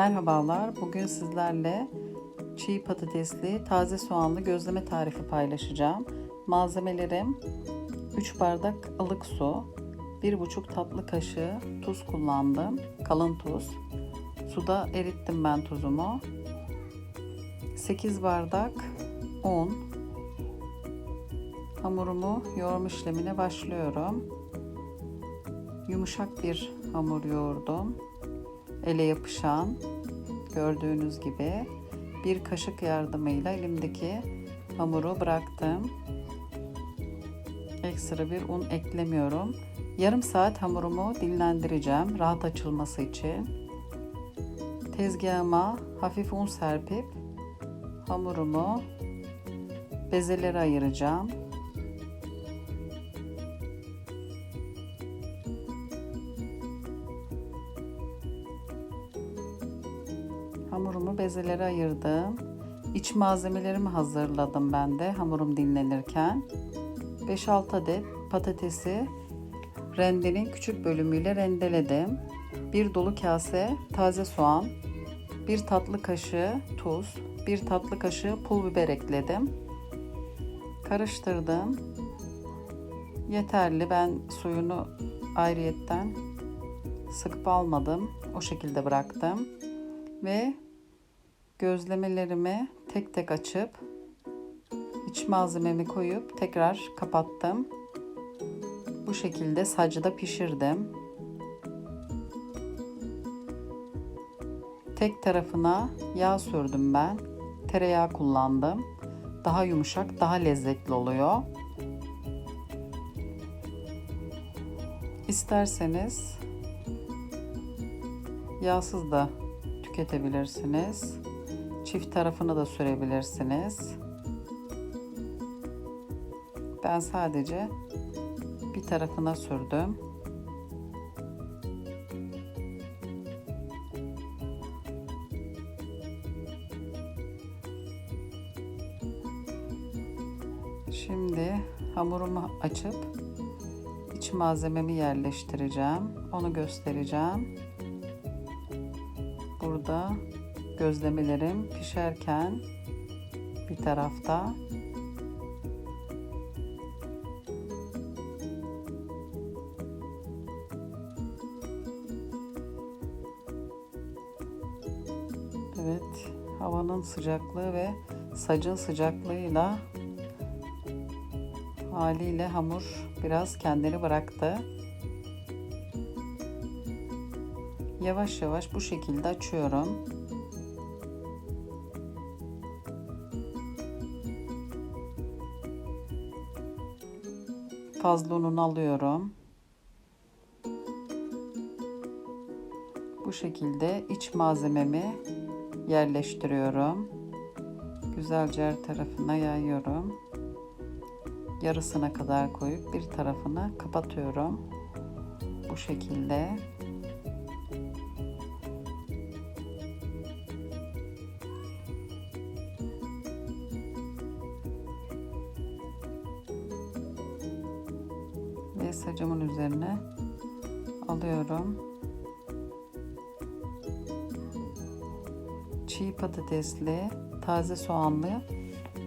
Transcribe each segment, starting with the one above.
Merhabalar. Bugün sizlerle çiğ patatesli, taze soğanlı gözleme tarifi paylaşacağım. Malzemelerim 3 bardak ılık su, 1,5 tatlı kaşığı tuz kullandım. Kalın tuz. Suda erittim ben tuzumu. 8 bardak un. Hamurumu yoğurma işlemine başlıyorum. Yumuşak bir hamur yoğurdum ele yapışan gördüğünüz gibi bir kaşık yardımıyla elimdeki hamuru bıraktım. Ekstra bir un eklemiyorum. Yarım saat hamurumu dinlendireceğim rahat açılması için. Tezgahıma hafif un serpip hamurumu bezelere ayıracağım. Hamurumu bezelere ayırdım. İç malzemelerimi hazırladım ben de hamurum dinlenirken. 5-6 adet patatesi rendenin küçük bölümüyle rendeledim. Bir dolu kase taze soğan, bir tatlı kaşığı tuz, bir tatlı kaşığı pul biber ekledim. Karıştırdım. Yeterli. Ben suyunu ayrıyetten sıkıp almadım. O şekilde bıraktım ve gözlemelerimi tek tek açıp iç malzememi koyup tekrar kapattım. Bu şekilde sacda pişirdim. Tek tarafına yağ sürdüm ben. Tereyağı kullandım. Daha yumuşak, daha lezzetli oluyor. İsterseniz yağsız da tüketebilirsiniz. Çift tarafını da sürebilirsiniz. Ben sadece bir tarafına sürdüm. Şimdi hamurumu açıp iç malzememi yerleştireceğim. Onu göstereceğim. Burada gözlemelerim pişerken bir tarafta Evet, havanın sıcaklığı ve sacın sıcaklığıyla haliyle hamur biraz kendini bıraktı. Yavaş yavaş bu şekilde açıyorum. Fazla ununu alıyorum. Bu şekilde iç malzememi yerleştiriyorum. Güzelce her tarafına yayıyorum. Yarısına kadar koyup bir tarafını kapatıyorum. Bu şekilde. Ve sacımın üzerine alıyorum. Çiğ patatesli, taze soğanlı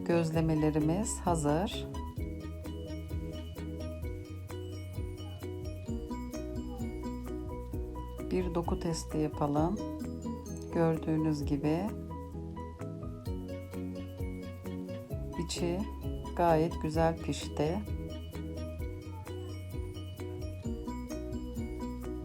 gözlemelerimiz hazır. Bir doku testi yapalım. Gördüğünüz gibi içi gayet güzel pişti.